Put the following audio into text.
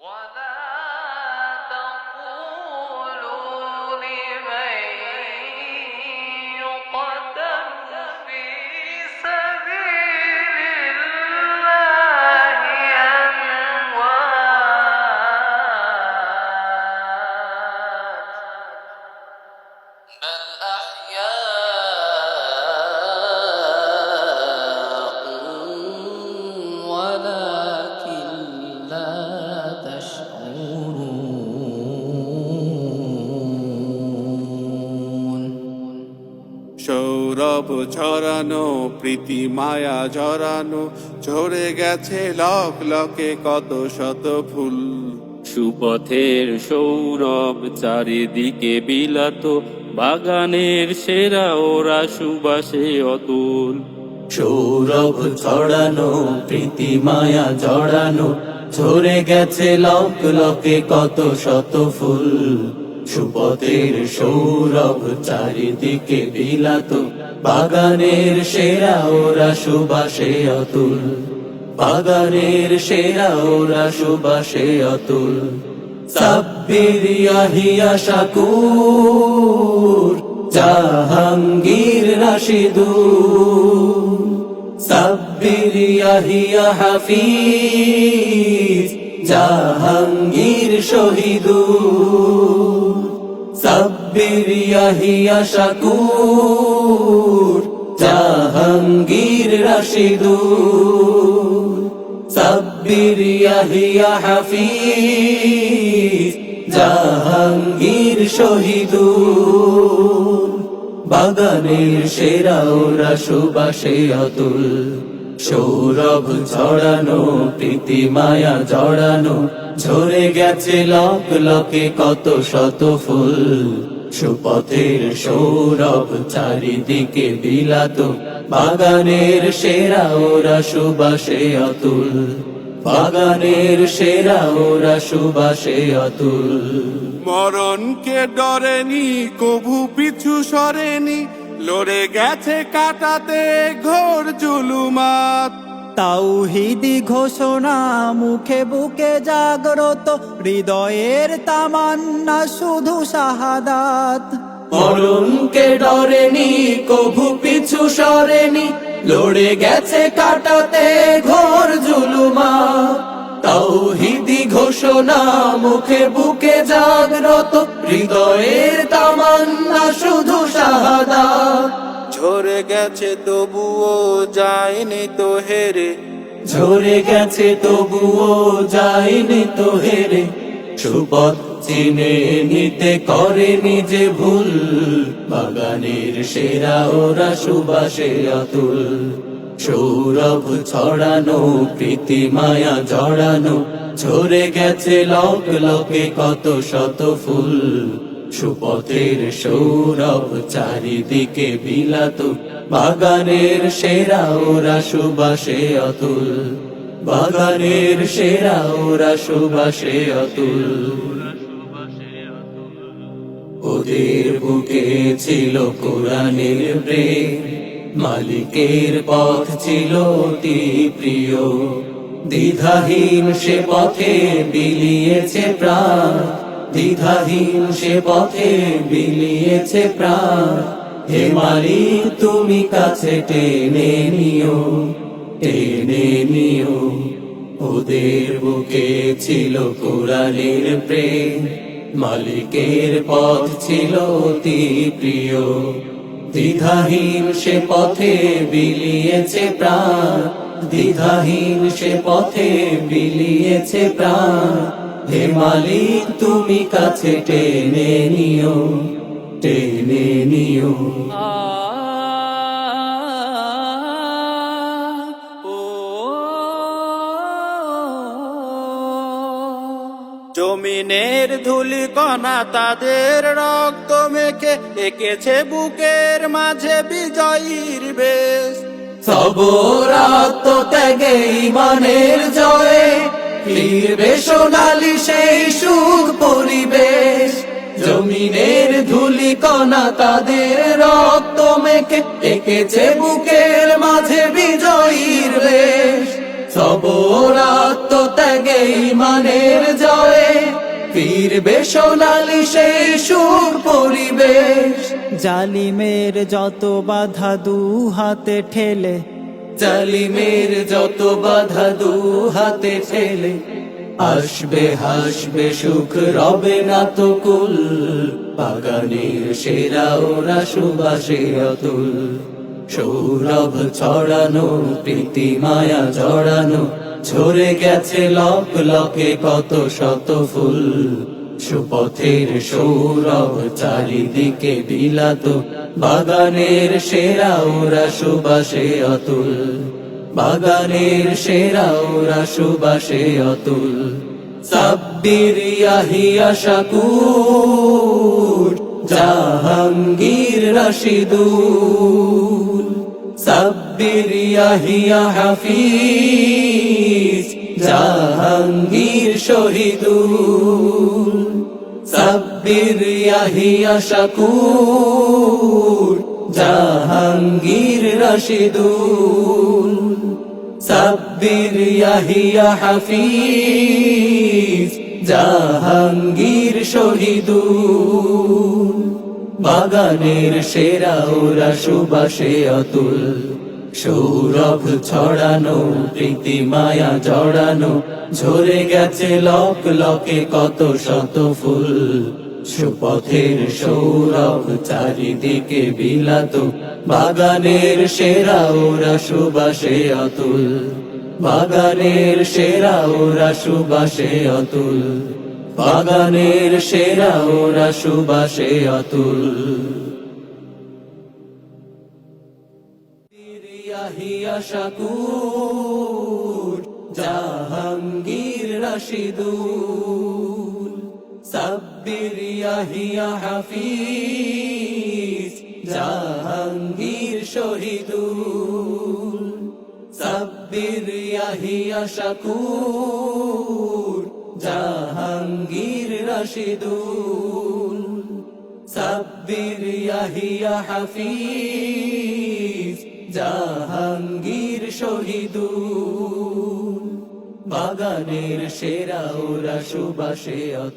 ولا সৌরভ ঝরানো প্রীতি মায়া ঝরানো ঝরে গেছে লক লকে কত শত ফুল। সুপথের সৌরভ চারিদিকে বিলাত বাগানের সেরা ওরা সুবাসে অতুল। সৌরভ ছড়ানো প্রীতি মায়া জড়ানো ঝরে গেছে লক লকে কত শত ফুল। সুপথের সৌরভ চারিদিকে বিলাত, বাগানের সেরা ওরা সুবাসে অতুল। বাগানের সেরা ওরা সুবাসে অতুল। সাব্বির ইয়াহিয়া শাকুর, জাহাঙ্গীর রাশিদুর। সাব্বির ইয়াহিয়া হাফিজ। জাহাঙ্গীর শহীদুর সাব্বির ইয়াহিয়া জাহাঙ্গীর রাশিদুর সাব্বির হাফিজ, জাহাঙ্গীর শহীদুর বাগানের সেরা ওরা সুবাসে অতুল। সৌরভ ছড়ানো, প্রীতি মায়া জড়ানো, ঝরে গেছে লক লকে কত শত ফুল। সুপথের সৌরভ চারিদিকে বিলাত, বাগানের সেরা ওরা সুবাসে অতুল। বাগানের সেরা ওরা সুবাসে অতুল। মরণকে ডরেনি, কভু পিছু সরেনি লড়ে গেছে কাটাতে ঘোর জুলুমাত। তাওহিদি ঘোষণা মুখে বুকে জাগ্রত হৃদয়ের তামান্না শুধু শাহাদাত। মরণকে ডরেনি কভু পিছু সরেনি লড়ে গেছে কাটাতে ঘোর জুলুমা তাওহিদি ঘোষণা মুখে বুকে জাগ্রত হৃদয়ের তামান্না শুধু শাহাদা। ঝরে গেছে তবুও যায়নি তো হেরে। ঝরে গেছে তবুও যায়নি তো হেরে। সুপথ চিনে নিতে করে নিজে ভুল বাগানের সেরা ওরা সুবাসে অতুল। সৌরভ ছড়ানো, প্রীতি মায়া জড়ানো, ঝরে গেছে লক, লকে কত শত ফুল। সুপথের সৌরভ চারিদিকে বিলাত, বাগানের সেরা ওরা সুবাসে অতুল। বাগানের সেরা ওরা সুবাসে অতুল। ওদের বুকে ছিল কোরআনের প্রেম মালিকের পথ ছিল অতি প্রিয়। দ্বিধাহীন সে পথে বিলিয়েছে প্রাণ। দ্বিধাহীন সে পথে বিলিয়েছে প্রাণ। হে মালিক, তুমি কাছে টেনে নিও টেনে নিও। ওদের বুকে ছিল কোরআনের প্রেম। মালিকের পথ ছিল অতি প্রিয়। দ্বিধাহীন সে পথে বিলিয়েছে প্রাণ। দ্বিধাহীন সে পথে বিলিয়েছে প্রাণ। হে মালিক, তুমি কাছে টেনে নিও টেনে নিও। জমিনের ধুলি কণা তাদের রক্ত মেখে এঁকেছে বুকের মাঝে বিজয়ীর বেশ। সবরাত ত্যাগে ইমানের জয়ে, ফিরবে সোনালি সেই সুখ পরিবেশ। জমিনের ধুলি কণা তাদের রক্ত মেখে এঁকেছে বুকের মাঝে বিজয়ীর বেশ। সবরাত ত্যাগে ইমানের জয়ে ফিরবে সোনালি সেই সুর পরিবেশ। জালিমের যত বাধা দু হাতে ঠেলে জালিমের যত বাধা দু হাতে ঠেলে আসবে হাসবে সুখ রবে না তো কুল। বাগানের সেরা ওরা সুবাসে অতুল। সৌরভ ছড়ানো প্রীতি মায়া জড়ানো ঝরে গেছে লক লকে কত শত ফুল। সুপথের সৌরভ চারিদিকে বিলাত, বাগানের সেরা ওরা সুবাসে অতুল। বাগানের সেরা ওরা সুবাসে অতুল। সাব্বির ইয়াহিয়া শাকুর জাহাঙ্গীর রশিদুল। সাব্বির হাফিজ জাহাঙ্গীর শহীদুল, সাব্বির ইয়াহিয়া শাকুর, জাহাঙ্গীর রশিদুল, সাব্বির ইয়াহিয়া হাফিজ, জাহাঙ্গীর শহীদুল। বাগানের সেরা ওরা সুবাসে অতুল। সৌরভ ছড়ানো, প্রীতি মায়া জড়ানো, ঝরে গেছে লক লকে কত শত ফুল। সুপথের সৌরভ চারিদিকে বিলাত, বাগানের সেরা ওরা সুবাসে অতুল। বাগানের সেরা ওরা সুবাসে অতুল। বাগানের সেরা ওরা সুবাসে অতুল। ইয়াহিয়া শাকুর জাহাঙ্গীর রশিদুল, সাব্বির ইয়াহিয়া হাফিজ, জাহাঙ্গীর শহীদুল, সাব্বির ইয়াহিয়া শাকুর, জাহাঙ্গীর রশিদুল, সাব্বির ইয়াহিয়া হাফিজ জাহাঙ্গীর শহীদুল বাগানের সেরা ওরা সুবাসে